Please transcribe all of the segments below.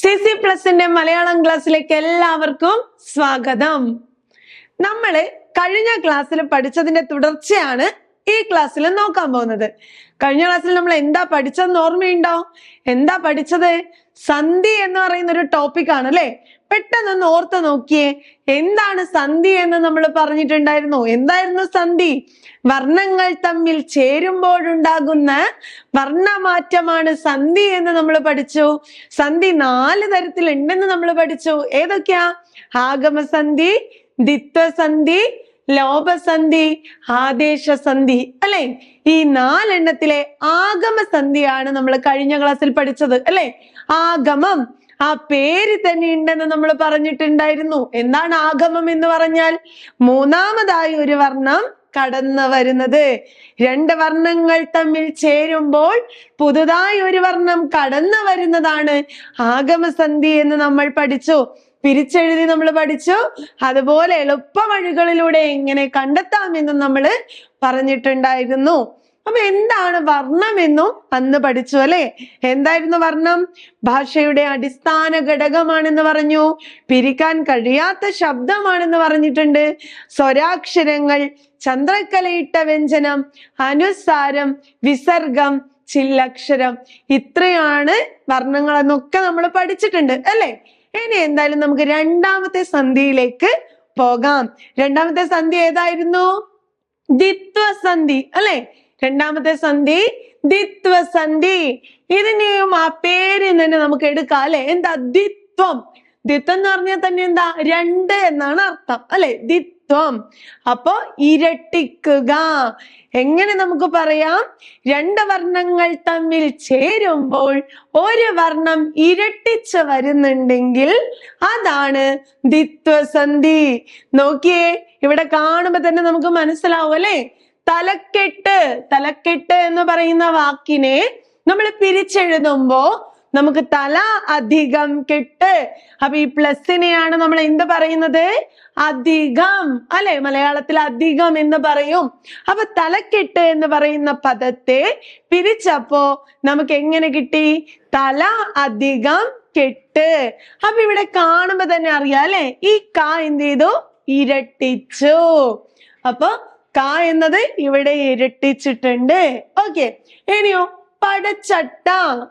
C C പ്ലസിന്റെ Malayalam ക്ലാസ്സിലേക്ക് എല്ലാവർക്കും സ്വാഗതം. നമ്മൾ കഴിഞ്ഞ ക്ലാസ്സിൽ പഠിച്ചതിന്റെ തുടർച്ചയാണ് ഈ ക്ലാസ്സിൽ നോക്കാൻ പോകുന്നത്. കഴിഞ്ഞ ക്ലാസ്സിൽ നമ്മൾ എന്താ പഠിച്ചതെന്ന് ഓർമ്മയുണ്ടോ? എന്താ പഠിച്ചത്? സന്ധി എന്ന് പറയുന്ന ഒരു ടോപ്പിക് ആണ് അല്ലെ പെട്ടെന്നൊന്ന് ഓർത്ത് നോക്കിയേ. എന്താണ് സന്ധി എന്ന് നമ്മൾ പറഞ്ഞിട്ടുണ്ടായിരുന്നു? എന്തായിരുന്നു സന്ധി? വർണങ്ങൾ തമ്മിൽ ചേരുമ്പോഴുണ്ടാകുന്ന വർണമാറ്റമാണ് സന്ധി എന്ന് നമ്മൾ പഠിച്ചു. സന്ധി നാല് തരത്തിൽ ഉണ്ടെന്ന് നമ്മൾ പഠിച്ചു. ഏതൊക്കെയാ? ആഗമസന്ധി ദിത്വസന്ധി ലോപസന്ധി ആദേശസന്ധി അല്ലെ? ഈ നാലെണ്ണത്തിലെ ആഗമസന്ധിയാണ് നമ്മൾ കഴിഞ്ഞ ക്ലാസ്സിൽ പഠിച്ചത് അല്ലെ? ആഗമം. ആ പേര് തന്നെ ഉണ്ടെന്ന് നമ്മൾ പറഞ്ഞിട്ടുണ്ടായിരുന്നു. എന്താണ് ആഗമം എന്ന് പറഞ്ഞാൽ? മൂന്നാമതായി ഒരു വർണം കടന്നു വരുന്നത്. രണ്ട് വർണങ്ങൾ തമ്മിൽ ചേരുമ്പോൾ പുതുതായി ഒരു വർണം കടന്നു വരുന്നതാണ് ആഗമസന്ധി എന്ന് നമ്മൾ പഠിച്ചു. പിരിച്ചെഴുതി നമ്മൾ പഠിച്ചു. അതുപോലെ എളുപ്പ വഴികളിലൂടെ എങ്ങനെ കണ്ടെത്താമെന്നും നമ്മൾ പറഞ്ഞിട്ടുണ്ടായിരുന്നു. അപ്പൊ എന്താണ് വർണം എന്നും അന്ന് പഠിച്ചു അല്ലെ? എന്തായിരുന്നു വർണം? ഭാഷയുടെ അടിസ്ഥാന ഘടകമാണെന്ന് പറഞ്ഞു. പിരിക്കാൻ കഴിയാത്ത ശബ്ദമാണെന്ന് പറഞ്ഞിട്ടുണ്ട്. സ്വരാക്ഷരങ്ങൾ ചന്ദ്രക്കലയിട്ട വ്യഞ്ജനം അനുസാരം വിസർഗം ചില്ലക്ഷരം. ഇത്രയാണ് വർണങ്ങളെന്നൊക്കെ നമ്മൾ പഠിച്ചിട്ടുണ്ട് അല്ലെ? ഇനി എന്തായാലും നമുക്ക് രണ്ടാമത്തെ സന്ധിയിലേക്ക് പോകാം. രണ്ടാമത്തെ സന്ധി ഏതായിരുന്നു? ദിത്വസന്ധി അല്ലെ? രണ്ടാമത്തെ സന്ധി ദിത്വസന്ധി ഇതിനെയും ആ പേരിൽ തന്നെ നമുക്ക് എടുക്കാം അല്ലെ? എന്താ ദിത്വം ദിത്വം എന്ന് പറഞ്ഞാൽ തന്നെ എന്താ? രണ്ട് എന്നാണ് അർത്ഥം അല്ലെ? ദിത്വം അപ്പോ ഇരട്ടിക്കുക. എങ്ങനെ നമുക്ക് പറയാം? രണ്ട് വർണങ്ങൾ തമ്മിൽ ചേരുമ്പോൾ ഒരു വർണം ഇരട്ടിച്ച് വരുന്നുണ്ടെങ്കിൽ അതാണ് ദിത്വസന്ധി നോക്കിയേ ഇവിടെ കാണുമ്പോ തന്നെ നമുക്ക് മനസ്സിലാവും അല്ലെ? തലക്കെട്ട് തലക്കെട്ട് എന്ന് പറയുന്ന വാക്കിനെ നമ്മൾ പിരിച്ചെഴുതുമ്പോ നമുക്ക് തല അധികം കെട്ട്. അപ്പൊ ഈ പ്ലസിനെയാണ് നമ്മൾ എന്ത് പറയുന്നത്? അധികം അല്ലെ? മലയാളത്തിൽ അധികം എന്ന് പറയും. അപ്പൊ തലക്കെട്ട് എന്ന് പറയുന്ന പദത്തെ പിരിച്ചപ്പോ നമുക്ക് എങ്ങനെ കിട്ടി? തല അധികം കെട്ട്. അപ്പൊ ഇവിടെ കാണുമ്പോ തന്നെ അറിയാം അല്ലെ? ഈ ക എന്ത് ചെയ്തു? ഇരട്ടിച്ചു. അപ്പൊ ക എന്നത് ഇവിടെ ഇരട്ടിച്ചിട്ടുണ്ട്. ഓക്കെ ഇനിയോ പടച്ചട്ട.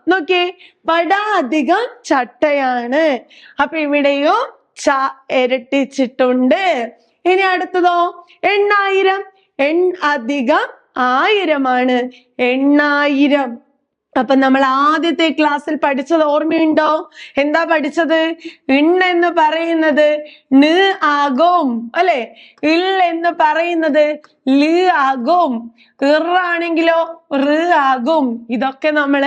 നോക്കിയേ പട അധികം ചട്ടയാണ്. അപ്പൊ ഇവിടെയോ ച ഇരട്ടിച്ചിട്ടുണ്ട്. ഇനി അടുത്തതോ? എണ്ണായിരം. എൺ അധികം ആയിരമാണ്. എണ്ണായിരം. അപ്പൊ നമ്മൾ ആദ്യത്തെ ക്ലാസ്സിൽ പഠിച്ചത് ഓർമ്മയുണ്ടോ? എന്താ പഠിച്ചത്? ഇൺ എന്ന് പറയുന്നത് ണ് ആകും അല്ലെ? ഇൽ എന്ന് പറയുന്നത് ൽ ആകും ഇറാണെങ്കിലോ റ് ആകും ഇതൊക്കെ നമ്മൾ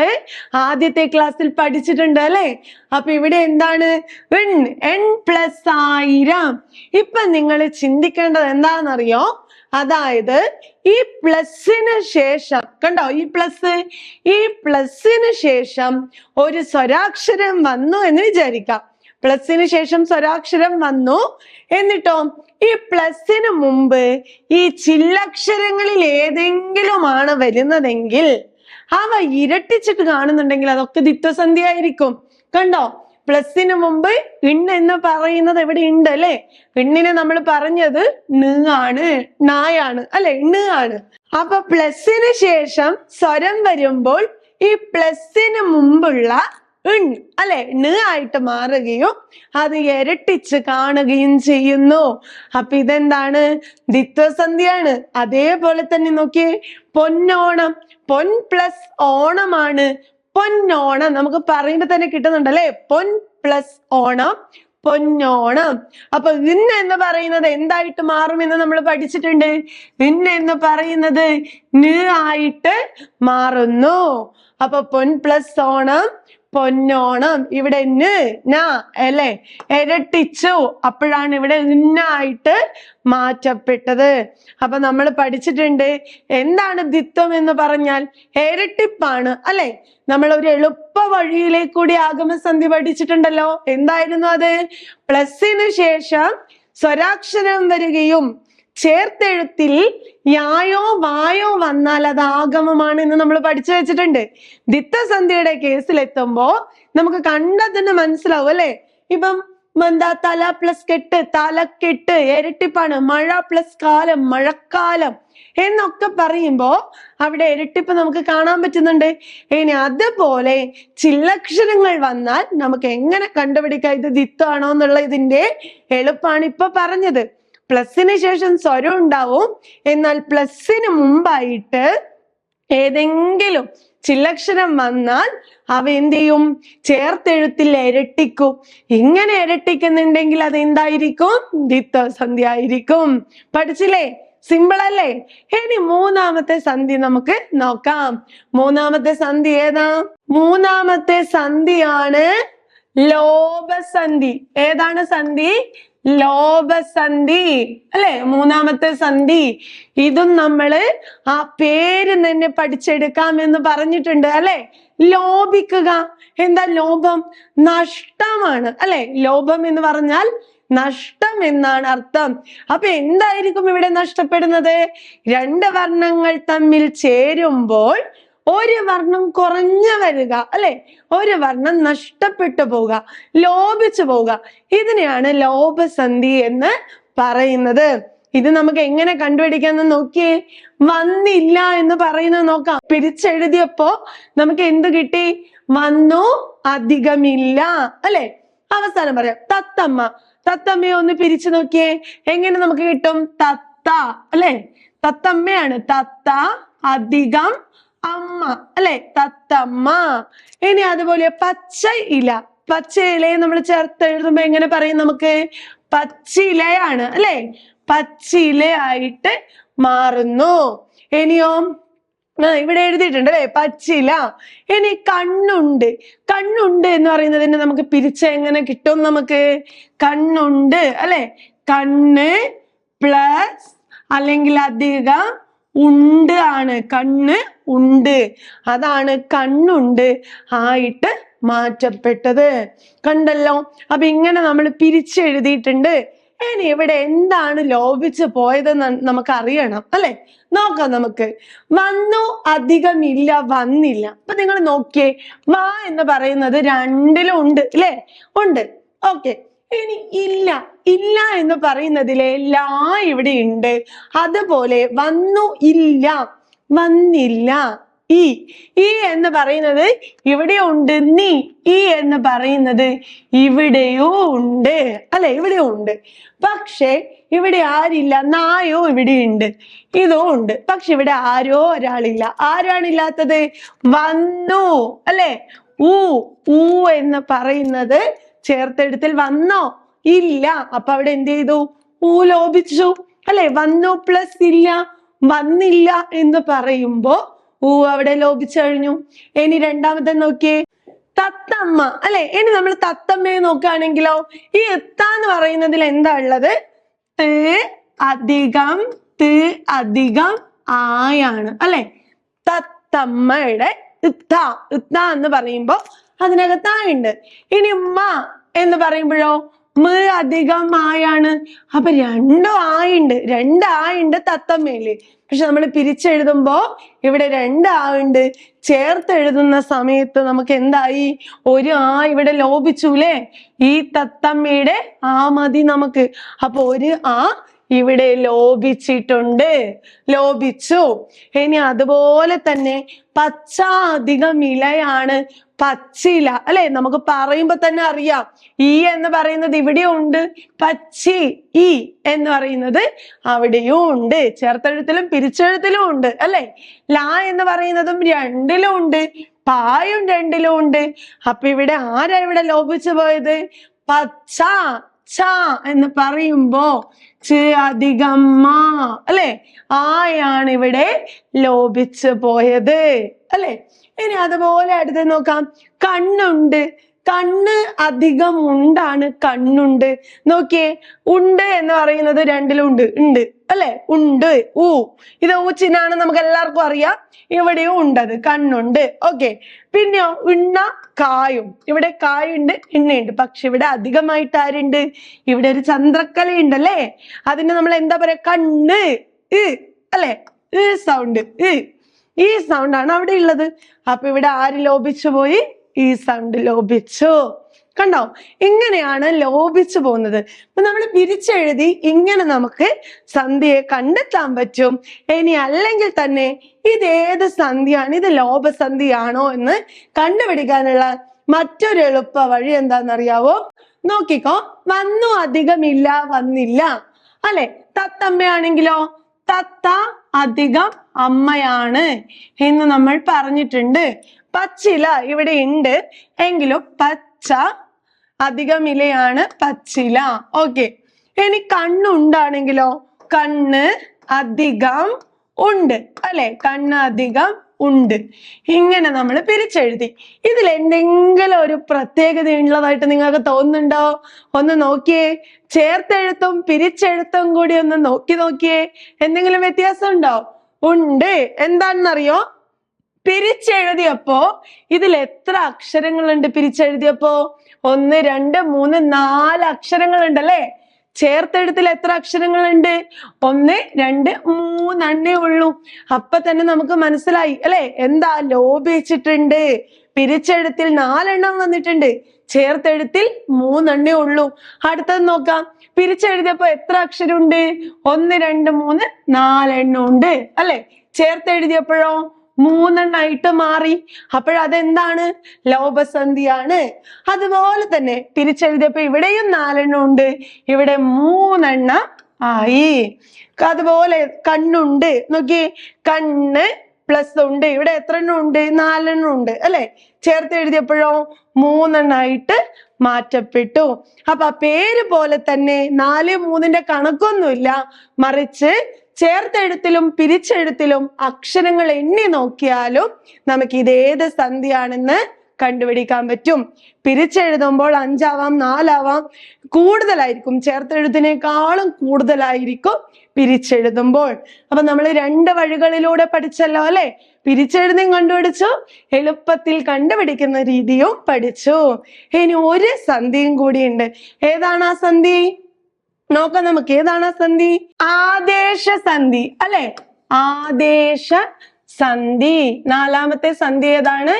ആദ്യത്തെ ക്ലാസ്സിൽ പഠിച്ചിട്ടുണ്ട് അല്ലെ? അപ്പൊ ഇവിടെ എന്താണ്? ഇൺ എൺ പ്ലസ് ആയിരം. ഇപ്പൊ നിങ്ങൾ ചിന്തിക്കേണ്ടത് എന്താണെന്നറിയോ? അതായത് ഈ പ്ലസിന് ശേഷം കണ്ടോ? ഈ പ്ലസ് ഈ പ്ലസിന് ശേഷം ഒരു സ്വരാക്ഷരം വന്നു എന്ന് വിചാരിക്കാം. പ്ലസിന് ശേഷം സ്വരാക്ഷരം വന്നു. എന്നിട്ടോ ഈ പ്ലസിന് മുമ്പ് ഈ ചില്ലക്ഷരങ്ങളിൽ ഏതെങ്കിലുമാണ് വരുന്നതെങ്കിൽ അവ ഇരട്ടിച്ചിട്ട് കാണുന്നുണ്ടെങ്കിൽ അതൊക്കെ ദിത്വസന്ധി ആയിരിക്കും കണ്ടോ? പ്ലസിന് മുമ്പ് ഇൺ എന്ന് പറയുന്നത് എവിടെ ഉണ്ട് അല്ലെ? ഇണ്ണിനെ നമ്മൾ പറഞ്ഞത് ണ് ആണ് നായാണ് അല്ലെ? ണ് ആണ്. അപ്പൊ പ്ലസിന് ശേഷം സ്വരം വരുമ്പോൾ ഈ പ്ലസിന് മുമ്പുള്ള ഇൺ അല്ലെ? ണ് ആയിട്ട് മാറുകയും അത് ഇരട്ടിച്ച് കാണുകയും ചെയ്യുന്നു. അപ്പൊ ഇതെന്താണ്? ദ്വിത്വസന്ധിയാണ് അതേപോലെ തന്നെ നോക്കിയേ പൊന്നോണം. പൊൻ പ്ലസ് ഓണമാണ്. പൊന്നോണം നമുക്ക് പറയുമ്പോ തന്നെ കിട്ടുന്നുണ്ടല്ലേ? പൊൻ പ്ലസ് ഓണം പൊന്നോണം. അപ്പൊ ഇന്ന് എന്ന് പറയുന്നത് എന്തായിട്ട് മാറും എന്ന് നമ്മൾ പഠിച്ചിട്ടുണ്ട്? ഇന്ന് എന്ന് പറയുന്നത് ന് ആയിട്ട് മാറുന്നു. അപ്പൊ പൊൻ പ്ലസ് ഓണം പൊന്നോണം. ഇവിടെ ന് അല്ലെ? ഇരട്ടിച്ചു. അപ്പോഴാണ് ഇവിടെ നിന്നായിട്ട് മാറ്റപ്പെട്ടത്. അപ്പൊ നമ്മൾ പഠിച്ചിട്ടുണ്ട് എന്താണ് ദിത്വം എന്ന് പറഞ്ഞാൽ ഇരട്ടിപ്പാണ് അല്ലെ? നമ്മൾ ഒരു എളുപ്പ വഴിയിലേക്ക് കൂടി ആഗമസന്ധി പഠിച്ചിട്ടുണ്ടല്ലോ. എന്തായിരുന്നു അത്? പ്ലസിന് ശേഷം സ്വരാക്ഷരം വരികയും ചേർത്തെഴുത്തിൽ യായോ വായോ വന്നാൽ അത് ആഗമമാണ് എന്ന് നമ്മൾ പഠിച്ചു വെച്ചിട്ടുണ്ട്. ദിത്തസന്ധിയുടെ കേസിൽ എത്തുമ്പോ നമുക്ക് തന്നെ മനസ്സിലാവും അല്ലെ? ഇപ്പം എന്താ തല പ്ലസ് കെട്ട് തലക്കെട്ട് ഇരട്ടിപ്പാണ് മഴ പ്ലസ് കാലം മഴക്കാലം എന്നൊക്കെ പറയുമ്പോ അവിടെ ഇരട്ടിപ്പ് നമുക്ക് കാണാൻ പറ്റുന്നുണ്ട്. ഇനി അതുപോലെ ചില്ലക്ഷരങ്ങൾ വന്നാൽ നമുക്ക് എങ്ങനെ കണ്ടുപിടിക്കാം? ഇത് ദിത്താണോ എന്നുള്ള ഇതിന്റെ എളുപ്പാണ് ഇപ്പൊ പറഞ്ഞത്. പ്ലസിന് ശേഷം സ്വരം ഉണ്ടാവും. എന്നാൽ പ്ലസിന് മുമ്പായിട്ട് ഏതെങ്കിലും ചില്ലക്ഷരം വന്നാൽ അവ എന്ത് ചെയ്യും? ചേർത്തെഴുത്തിൽ ഇരട്ടിക്കും. ഇങ്ങനെ ഇരട്ടിക്കുന്നുണ്ടെങ്കിൽ അത് എന്തായിരിക്കും? ദ്വിത്വസന്ധി ആയിരിക്കും. പഠിച്ചില്ലേ? സിമ്പിൾ അല്ലേ? ഇനി മൂന്നാമത്തെ സന്ധി നമുക്ക് നോക്കാം. മൂന്നാമത്തെ സന്ധി ഏതാ? മൂന്നാമത്തെ സന്ധിയാണ് ലോപസന്ധി. ഏതാണ് സന്ധി? ലോപസന്ധി അല്ലെ? മൂന്നാമത്തെ സന്ധി. ഇതും നമ്മൾ ആ പേര് തന്നെ പഠിച്ചെടുക്കാം എന്ന് പറഞ്ഞിട്ടുണ്ട് അല്ലെ? ലോപിക്കുക എന്താ ലോഭം? നഷ്ടമാണ് അല്ലെ? ലോഭം എന്ന് പറഞ്ഞാൽ നഷ്ടം എന്നാണ് അർത്ഥം. അപ്പൊ എന്തായിരിക്കും ഇവിടെ നഷ്ടപ്പെടുന്നത്? രണ്ട് വർണങ്ങൾ തമ്മിൽ ചേരുമ്പോൾ ഒരു വർണം കുറഞ്ഞു വരിക അല്ലെ? ഒരു വർണം നഷ്ടപ്പെട്ടു പോവുക ലോപിച്ചു പോവുക. ഇതിനെയാണ് ലോപസന്ധി എന്ന് പറയുന്നത്. ഇത് നമുക്ക് എങ്ങനെ കണ്ടുപിടിക്കാന്ന് നോക്കിയേ. വന്നില്ല എന്ന് പറയുന്നത് നോക്കാം. പിരിച്ചെഴുതിയപ്പോ നമുക്ക് എന്ത് കിട്ടി? വന്നു അധികമില്ല അല്ലെ? അവസാനം പറയാം. തത്തമ്മ. തത്തമ്മയെ ഒന്ന് പിരിച്ചു നോക്കിയേ. എങ്ങനെ നമുക്ക് കിട്ടും? തത്ത അല്ലെ? തത്തമ്മയാണ് തത്ത അധികം അമ്മ അല്ലെ? തത്തമ്മ. ഇനി അതുപോലെ പച്ച ഇല. പച്ച ഇലയെ നമ്മൾ ചേർത്ത് എഴുതുമ്പോ എങ്ങനെ പറയും നമുക്ക്? പച്ചിലയാണ് അല്ലെ? പച്ചിലയായിട്ട് മാറുന്നു. ഇനിയോ ആ, ഇവിടെ എഴുതിയിട്ടുണ്ട് അല്ലെ? പച്ചില. ഇനി കണ്ണുണ്ട്. കണ്ണുണ്ട് എന്ന് പറയുന്നതിന് നമുക്ക് പിരിച്ച എങ്ങനെ കിട്ടും നമുക്ക്? കണ്ണുണ്ട് അല്ലെ? കണ്ണ് പ്ലസ് അല്ലെങ്കിൽ അധികം ഉണ്ട് ആണ്. കണ്ണ് ഉണ്ട്. അതാണ് കണ്ണുണ്ട് ആയിട്ട് മാറ്റപ്പെട്ടത്. കണ്ടല്ലോ? അപ്പൊ ഇങ്ങനെ നമ്മൾ പിരിച്ചെഴുതിയിട്ടുണ്ട്. ഇനി ഇവിടെ എന്താണ് ലോപിച്ച് പോയതെന്ന് നമുക്ക് അറിയണം അല്ലെ? നോക്കാം നമുക്ക്. വന്നു അധികമില്ല വന്നില്ല. അപ്പൊ നിങ്ങൾ നോക്കിയേ വാ എന്ന് പറയുന്നത് രണ്ടിലും ഉണ്ട് അല്ലെ ഉണ്ട്. ഓക്കെ. ഇനി ഇല്ല ഇല്ല എന്ന് പറയുന്നതിലെ ലാ ഇവിടെ ഉണ്ട്. അതുപോലെ വന്നു ഇല്ല വന്നില്ല ഈ. ഈ എന്ന് പറയുന്നത് ഇവിടെ ഉണ്ട് നീ. ഈ എന്ന് പറയുന്നത് ഇവിടെയോ ഉണ്ട് അല്ലെ? ഇവിടെയോ ഉണ്ട്. പക്ഷേ ഇവിടെ ആരില്ല നായോ ഇവിടെ ഉണ്ട്. ഇതോ ഉണ്ട്. പക്ഷെ ഇവിടെ ആരോ ഒരാളില്ല. ആരാണില്ലാത്തത് വന്നു അല്ലെ? ഊ ഊ എന്ന് പറയുന്നത് ചേർത്തെടുത്തിൽ വന്നോ? ഇല്ല. അപ്പൊ അവിടെ എന്ത് ചെയ്തു? ഊ ലോപിച്ചു അല്ലെ? വന്നു പ്ലസ് ഇല്ല. വന്നില്ല എന്ന് പറയുമ്പോ ഊ അവിടെ ലോപിച്ചു കഴിഞ്ഞു. ഇനി രണ്ടാമത്തെ നോക്കിയേ. തത്തമ്മ. അല്ലെ? ഇനി നമ്മൾ തത്തമ്മയെ നോക്കുകയാണെങ്കിലോ ഈ എത്ത എന്ന് പറയുന്നതിൽ എന്താ ഉള്ളത്? ത് അധികം ത് അധികം ആയാണ്. അല്ലെ? തത്തമ്മയുടെ ഇത്ത ഇത്ത എന്ന് പറയുമ്പോ അതിനകത്ത് ഉണ്ട് ഇനി മ എന്ന് പറയുമ്പോഴോ മ അധികം ആയാണ് അപ്പൊ രണ്ടും ആയുണ്ട്. രണ്ട് ആയുണ്ട് തത്തമ്മയിൽ. പക്ഷെ നമ്മൾ പിരിച്ചെഴുതുമ്പോ ഇവിടെ രണ്ട് ആയുണ്ട്. ചേർത്ത് എഴുതുന്ന സമയത്ത് നമുക്ക് എന്തായി? ഒരു ആ ഇവിടെ ലോപിച്ചുല്ലേ ഈ തത്തമ്മയുടെ ആ മതി നമുക്ക്. അപ്പൊ ഒരു ആ ഇവിടെ ലോപിച്ചിട്ടുണ്ട് ലോപിച്ചു ഇനി അതുപോലെ തന്നെ പച്ച അധികം ഇലയാണ് പച്ചില. അല്ലെ? നമുക്ക് പറയുമ്പോ തന്നെ അറിയാം. ഈ എന്ന് പറയുന്നത് ഇവിടെ ഉണ്ട്. പച്ചി ഈ എന്ന് പറയുന്നത് അവിടെയും ഉണ്ട്. ചേർത്തെഴുത്തിലും പിരിച്ചെഴുത്തിലും ഉണ്ട്. അല്ലെ? ലാ എന്ന് പറയുന്നതും രണ്ടിലും ഉണ്ട്. പായും രണ്ടിലും ഉണ്ട്. അപ്പൊ ഇവിടെ ആരാ ഇവിടെ ലോപിച്ചു പോയത്? പച്ച. ച എന്ന് പറയുമ്പോ ച അധികം മാ അല്ലെ? ആയാണ് ഇവിടെ ലോപിച്ചു പോയത് അല്ലെ? ഇനി അതുപോലെ അടുത്ത് നോക്കാം. കണ്ണുണ്ട്. കണ്ണ് അധികം ഉണ്ടാണ് കണ്ണുണ്ട്. നോക്കിയേ. ഉണ്ട് എന്ന് പറയുന്നത് രണ്ടിലുണ്ട് ഉണ്ട്. അല്ലെ? ഉണ്ട്. ഊ. ഇത് ഊച്ചിനാണ് നമുക്ക് എല്ലാവർക്കും അറിയാം. ഇവിടെയും ഉണ്ടത്. കണ്ണുണ്ട്. ഓക്കെ. പിന്നെയോ ഉണ്ണ കായും. ഇവിടെ കായുണ്ട് ഇണ്ണയുണ്ട്. പക്ഷെ ഇവിടെ അധികമായിട്ട് ആരുണ്ട്? ഇവിടെ ഒരു ചന്ദ്രക്കലയുണ്ട് ഉണ്ടല്ലേ അതിന് നമ്മൾ എന്താ പറയാ? കണ്ണ് അല്ലെ സൗണ്ട് ഈ സൗണ്ട് ആണ് അവിടെ ഉള്ളത്. അപ്പൊ ഇവിടെ ആര് ലോപിച്ചു പോയി? ഈ സൗണ്ട് ലോപിച്ചു. കണ്ടോ? ഇങ്ങനെയാണ് ലോപിച്ചു പോകുന്നത്? അപ്പൊ നമ്മൾ പിരിച്ചെഴുതി ഇങ്ങനെ നമുക്ക് സന്ധിയെ കണ്ടെത്താൻ പറ്റും. ഇനി അല്ലെങ്കിൽ തന്നെ ഇത് ഏത് സന്ധിയാണ് ഇത് ലോപസന്ധിയാണോ എന്ന് കണ്ടുപിടിക്കാനുള്ള മറ്റൊരു എളുപ്പ വഴി എന്താണെന്നറിയാവോ? നോക്കിക്കോ. വന്നു അധികമില്ല വന്നില്ല. അല്ലെ? തത്തമ്മയാണെങ്കിലോ? തത്ത അധികം അമ്മയാണ് എന്ന് നമ്മൾ പറഞ്ഞിട്ടുണ്ട്. പച്ചില ഇവിടെ ഉണ്ട്. എങ്കിലും പച്ച അധികം ഇലയാണ് പച്ചില. ഓക്കെ ഇനി കണ്ണുണ്ടാണെങ്കിലോ കണ്ണ് അധികം ഉണ്ട്. അല്ലെ? കണ്ണ് അധികം ഉണ്ട്. ഇങ്ങനെ നമ്മൾ പിരിച്ചെഴുതി. ഇതിൽ എന്തെങ്കിലും ഒരു പ്രത്യേകത ഉള്ളതായിട്ട് നിങ്ങൾക്ക് തോന്നുന്നുണ്ടോ? ഒന്ന് നോക്കിയേ. ചേർത്തെഴുത്തും പിരിച്ചെഴുത്തും കൂടി ഒന്ന് നോക്കി നോക്കിയേ. എന്തെങ്കിലും വ്യത്യാസം ഉണ്ടോ ഉണ്ട്. എന്താണെന്നറിയോ? പിരിച്ചെഴുതിയപ്പോ ഇതിൽ എത്ര അക്ഷരങ്ങളുണ്ട് പിരിച്ചെഴുതിയപ്പോ? ഒന്ന് രണ്ട് മൂന്ന് നാല് അക്ഷരങ്ങളുണ്ട് അല്ലേ ചേർത്തെഴുത്തിൽ എത്ര അക്ഷരങ്ങളുണ്ട്? ഒന്ന് രണ്ട് മൂന്നെണ്ണേ ഉള്ളൂ. അപ്പൊ തന്നെ നമുക്ക് മനസ്സിലായി അല്ലെ? എന്താ ലോപിച്ചിട്ടുണ്ട് പിരിച്ചെഴുത്തിൽ നാലെണ്ണം വന്നിട്ടുണ്ട്. ചേർത്തെഴുത്തിൽ മൂന്നെണ്ണേ ഉള്ളൂ. അടുത്തത് നോക്കാം. പിരിച്ചെഴുതിയപ്പോ എത്ര അക്ഷരമുണ്ട്? ഒന്ന് രണ്ട് മൂന്ന് നാലെണ്ണം ഉണ്ട് അല്ലെ? ചേർത്തെഴുതിയപ്പോഴോ? മൂന്നെണ്ണായിട്ട് മാറി. അപ്പോഴതെന്താണ് ലോപസന്ധിയാണ്. അതുപോലെ തന്നെ തിരിച്ചെഴുതിയപ്പോ ഇവിടെയും നാലെണ്ണം ഉണ്ട്. ഇവിടെ മൂന്നെണ്ണ ആയി. അതുപോലെ കണ്ണുണ്ട്. നോക്കി കണ്ണ് പ്ലസ് ഉണ്ട്. ഇവിടെ എത്ര എണ്ണം ഉണ്ട്? നാലെണ്ണം ഉണ്ട്. അല്ലെ? ചേർത്ത് എഴുതിയപ്പോഴോ മൂന്നെണ്ണായിട്ട് മാറ്റപ്പെട്ടു. അപ്പൊ പേര് പോലെ തന്നെ നാല് മൂന്നിന്റെ കണക്കൊന്നുമില്ല. മറിച്ച് ചേർത്തെഴുത്തിലും പിരിച്ചെഴുത്തിലും അക്ഷരങ്ങൾ എണ്ണി നോക്കിയാലും നമുക്ക് ഇത് ഏത് സന്ധിയാണെന്ന് കണ്ടുപിടിക്കാൻ പറ്റും. പിരിച്ചെഴുതുമ്പോൾ അഞ്ചാവാം നാലാവാം കൂടുതലായിരിക്കും. ചേർത്തെഴുത്തിനേക്കാളും കൂടുതലായിരിക്കും പിരിച്ചെഴുതുമ്പോൾ. അപ്പൊ നമ്മൾ രണ്ട് വഴികളിലൂടെ പഠിച്ചല്ലോ അല്ലെ? പിരിച്ചെഴുതും കണ്ടുപിടിച്ചു എളുപ്പത്തിൽ കണ്ടുപിടിക്കുന്ന രീതിയും പഠിച്ചു. ഇനി ഒരു സന്ധിയും കൂടിയുണ്ട്. ഏതാണ് ആ സന്ധി? നോക്കാം നമുക്ക്. ഏതാണ് സന്ധി? ആദേശ സന്ധി. അല്ലെ? ആദേശ സന്ധി. നാലാമത്തെ സന്ധി ഏതാണ്?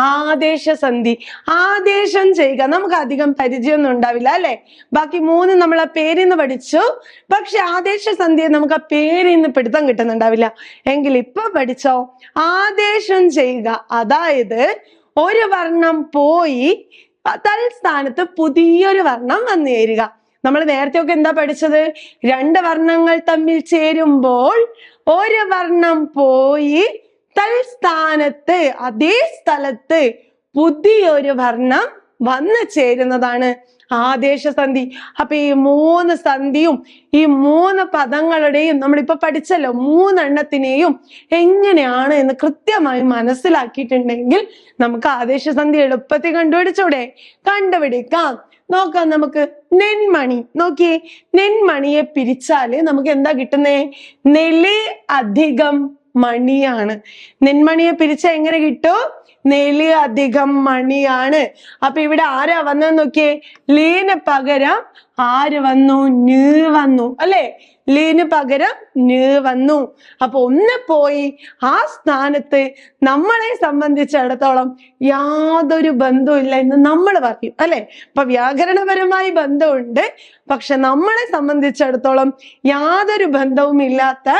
ആദേശ സന്ധി. ആദേശം ചെയ്യുക. നമുക്ക് അധികം പരിചയമൊന്നും ഉണ്ടാവില്ല അല്ലെ? ബാക്കി മൂന്ന് നമ്മൾ ആ പേരിന്ന് പഠിച്ചു. പക്ഷെ ആദേശ സന്ധിയെ നമുക്ക് ആ പേരിന്ന് പിടുത്തം കിട്ടുന്നുണ്ടാവില്ല. എങ്കിൽ ഇപ്പൊ പഠിച്ചോ? ആദേശം ചെയ്യുക. അതായത് ഒരു വർണം പോയി തൽസ്ഥാനത്ത് പുതിയൊരു വർണം വന്നു ചേരുക. നമ്മൾ നേരത്തെ ഒക്കെ എന്താ പഠിച്ചത്? രണ്ട് വർണങ്ങൾ തമ്മിൽ ചേരുമ്പോൾ ഒരു വർണം പോയി തൽസ്ഥാനത്ത് അതേ സ്ഥലത്ത് പുതിയൊരു വർണം വന്നു ചേരുന്നതാണ് ആദേശ സന്ധി അപ്പൊ ഈ മൂന്ന് സന്ധിയും ഈ മൂന്ന് പദങ്ങളുടെയും നമ്മളിപ്പോ പഠിച്ചല്ലോ മൂന്നെണ്ണത്തിനെയും എങ്ങനെയാണ് എന്ന് കൃത്യമായി മനസ്സിലാക്കിയിട്ടുണ്ടെങ്കിൽ നമുക്ക് ആദേശ സന്ധി എളുപ്പത്തിൽ കണ്ടുപിടിച്ചൂടെ? കണ്ടുപിടിക്കാം. നോക്കാം നമുക്ക് നെന്മണി. നോക്കിയേ നെന്മണിയെ പിരിച്ചാൽ നമുക്ക് എന്താ കിട്ടുന്നേ? നെൽ അധികം മണിയാണ്. നെന്മണിയെ പിരിച്ച എങ്ങനെ കിട്ടും? നെൽ അധികം മണിയാണ്. അപ്പൊ ഇവിടെ ആരാ വന്നത് നോക്കിയേ? ലീന് പകരം ആര് വന്നു? നീ വന്നു. അല്ലെ? ലീന് പകരം നീ വന്നു. അപ്പൊ ഒന്ന് പോയി ആ സ്ഥാനത്ത് നമ്മളെ സംബന്ധിച്ചിടത്തോളം യാതൊരു ബന്ധവുമില്ല എന്ന് നമ്മൾ പറയും. അല്ലെ? അപ്പൊ വ്യാകരണപരമായി ബന്ധമുണ്ട്. പക്ഷെ നമ്മളെ സംബന്ധിച്ചിടത്തോളം യാതൊരു ബന്ധവും ഇല്ലാത്ത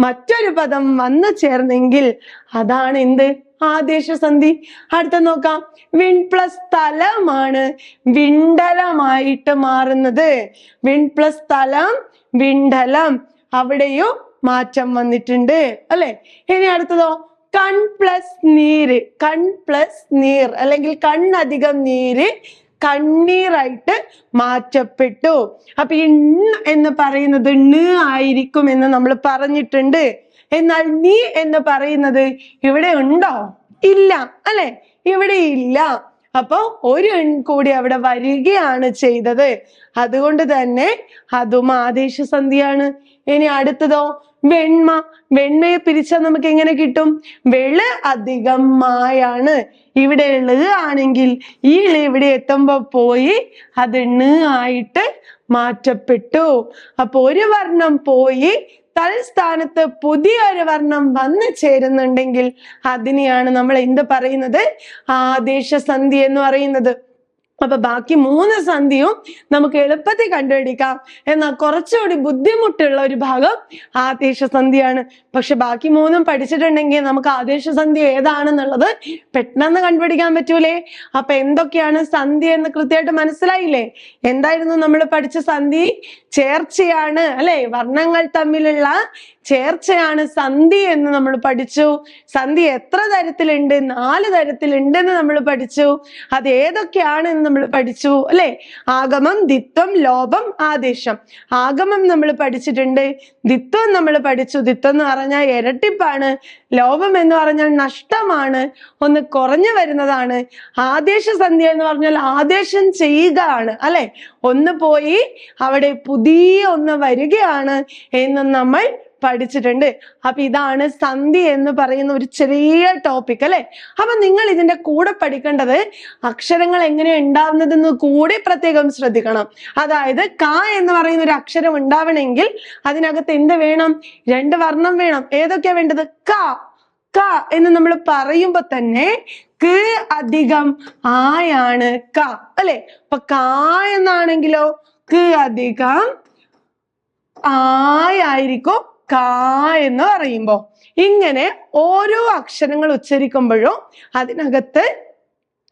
മറ്റൊരു പദം വന്നു ചേർന്നെങ്കിൽ അതാണ് എന്ത്? ആദേശസന്ധി. അടുത്ത നോക്കാം. വിൺ പ്ലസ് സ്ഥലമാണ് വിണ്ടലമായിട്ട് മാറുന്നത്. വിൺ പ്ലസ് സ്ഥലം വിണ്ടലം. അവിടെയും മാറ്റം വന്നിട്ടുണ്ട്. അല്ലെ? ഇനി അടുത്തതോ? കൺ പ്ലസ് നീര്. കൺ പ്ലസ് നീർ. അല്ലെങ്കിൽ കണ്ണധികം നീര് കണ്ണീറായിട്ട് മാറ്റപ്പെട്ടു. അപ്പൊ ഈ എന്ന് പറയുന്നത് ണ് ആയിരിക്കും എന്ന് നമ്മൾ പറഞ്ഞിട്ടുണ്ട്. എന്നാൽ നീ എന്ന് പറയുന്നത് ഇവിടെ ഉണ്ടോ? ഇല്ല അല്ലെ? ഇവിടെ ഇല്ല. അപ്പൊ ഒരു എൺ കൂടി അവിടെ വരികയാണ് ചെയ്തത്. അതുകൊണ്ട് തന്നെ അതും ആദേശ സന്ധിയാണ് ഇനി അടുത്തതോ? വെണ്മ. വെണ്മയെ പിരിച്ചാൽ നമുക്ക് എങ്ങനെ കിട്ടും? വെൾ അധികം മായാണ്. ഇവിടെ ഉള്ളത് ആണെങ്കിൽ ഈ ൾ ഇവിടെ എത്തുമ്പോ പോയി അത് ണ് ആയിട്ട് മാറ്റപ്പെട്ടു. അപ്പൊ ഒരു വർണം പോയി തൽസ്ഥാനത്ത് പുതിയൊരു വർണം വന്നു ചേരുന്നുണ്ടെങ്കിൽ അതിനെയാണ് നമ്മൾ എന്ത് പറയുന്നത്? ആദേശ സന്ധി എന്ന് പറയുന്നത്. അപ്പൊ ബാക്കി മൂന്ന് സന്ധിയും നമുക്ക് എളുപ്പത്തിൽ കണ്ടുപിടിക്കാം. എന്നാൽ കുറച്ചുകൂടി ബുദ്ധിമുട്ടുള്ള ഒരു ഭാഗം ആദേശ സന്ധിയാണ്. പക്ഷെ ബാക്കി മൂന്നും പഠിച്ചിട്ടുണ്ടെങ്കിൽ നമുക്ക് ആദേശ സന്ധി ഏതാണെന്നുള്ളത് പെട്ടെന്ന് കണ്ടുപിടിക്കാൻ പറ്റൂലേ? അപ്പൊ എന്തൊക്കെയാണ് സന്ധി എന്ന് കൃത്യമായിട്ട് മനസ്സിലായില്ലേ? എന്തായിരുന്നു നമ്മൾ പഠിച്ച സന്ധി? ചേർച്ചയാണ് അല്ലെ? വർണങ്ങൾ തമ്മിലുള്ള ചേർച്ചയാണ് സന്ധി എന്ന് നമ്മൾ പഠിച്ചു. സന്ധി എത്ര തരത്തിലുണ്ട്? നാല് തരത്തിലുണ്ട് എന്ന് നമ്മൾ പഠിച്ചു. അത് ഏതൊക്കെയാണ് എന്ന് നമ്മൾ പഠിച്ചു. അല്ലെ? ആഗമം ദിത്വം ലോപം ആദേശം. ആഗമം നമ്മൾ പഠിച്ചിട്ടുണ്ട്. ദിത്വം നമ്മൾ പഠിച്ചു. ദിത്വം എന്ന് പറഞ്ഞാൽ ഇരട്ടിപ്പാണ്. ലോപം എന്ന് പറഞ്ഞാൽ നഷ്ടമാണ്. ഒന്ന് കുറഞ്ഞു വരുന്നതാണ്. ആദേശ സന്ധ്യ എന്ന് പറഞ്ഞാൽ ആദേശം ചെയ്യുക ആണ് അല്ലെ? ഒന്ന് പോയി അവിടെ പുതിയ ഒന്ന് വരികയാണ് എന്ന് നമ്മൾ പഠിച്ചിട്ടുണ്ട്. അപ്പൊ ഇതാണ് സന്ധി എന്ന് പറയുന്ന ഒരു ചെറിയ ടോപ്പിക് അല്ലെ? അപ്പൊ നിങ്ങൾ ഇതിന്റെ കൂടെ പഠിക്കേണ്ടത് അക്ഷരങ്ങൾ എങ്ങനെ ഉണ്ടാവുന്നതെന്ന് കൂടി പ്രത്യേകം ശ്രദ്ധിക്കണം. അതായത് ക എന്ന് പറയുന്ന ഒരു അക്ഷരം ഉണ്ടാവണമെങ്കിൽ അതിനകത്ത് എന്ത് വേണം? രണ്ട് വർണം വേണം. ഏതൊക്കെയാ വേണ്ടത്? ക. ക എന്ന് നമ്മൾ പറയുമ്പോ തന്നെ ക അധികം ആയാണ് ക. അല്ലെ? അപ്പൊ ക എന്നാണെങ്കിലോ? ക അധികം ആയായിരിക്കും കാ എന്ന് പറയുമ്പോ ഇങ്ങനെ ഓരോ അക്ഷരങ്ങൾ ഉച്ചരിക്കുമ്പോഴും അതിനകത്ത്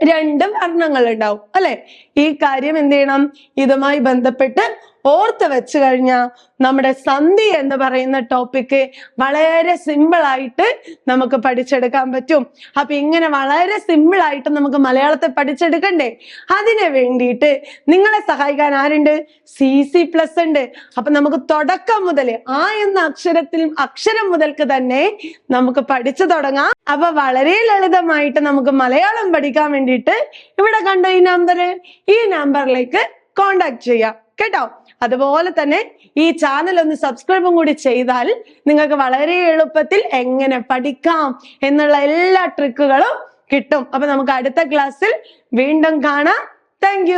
രണ്ട് വർണങ്ങൾ ഉണ്ടാവും അല്ലെ? ഈ കാര്യം എന്ത് ചെയ്യണം? ഇതുമായി ബന്ധപ്പെട്ട് ഓർത്ത് വെച്ച് കഴിഞ്ഞാൽ നമ്മുടെ സന്ധി എന്ന് പറയുന്ന ടോപ്പിക്ക് വളരെ സിമ്പിൾ ആയിട്ട് നമുക്ക് പഠിച്ചെടുക്കാൻ പറ്റും. അപ്പൊ ഇങ്ങനെ വളരെ സിമ്പിൾ ആയിട്ട് നമുക്ക് മലയാളത്തെ പഠിച്ചെടുക്കണ്ടേ? അതിന് വേണ്ടിയിട്ട് നിങ്ങളെ സഹായിക്കാൻ ആരുണ്ട്? സി സി പ്ലസ് ഉണ്ട്. അപ്പൊ നമുക്ക് തുടക്കം മുതൽ ആ എന്ന അക്ഷരത്തിൽ അക്ഷരം മുതൽക്ക് തന്നെ നമുക്ക് പഠിച്ചു തുടങ്ങാം. അപ്പൊ വളരെ ലളിതമായിട്ട് നമുക്ക് മലയാളം പഠിക്കാൻ വേണ്ടിയിട്ട് ഇവിടെ കണ്ട ഈ നമ്പർ ഈ നമ്പറിലേക്ക് കോണ്ടാക്ട് ചെയ്യാം. കേട്ടോ? അതുപോലെ തന്നെ ഈ ചാനൽ ഒന്ന് സബ്സ്ക്രൈബും കൂടി ചെയ്താൽ നിങ്ങൾക്ക് വളരെ എളുപ്പത്തിൽ എങ്ങനെ പഠിക്കാം എന്നുള്ള എല്ലാ ട്രിക്കുകളും കിട്ടും. അപ്പൊ നമുക്ക് അടുത്ത ക്ലാസ്സിൽ വീണ്ടും കാണാം. താങ്ക്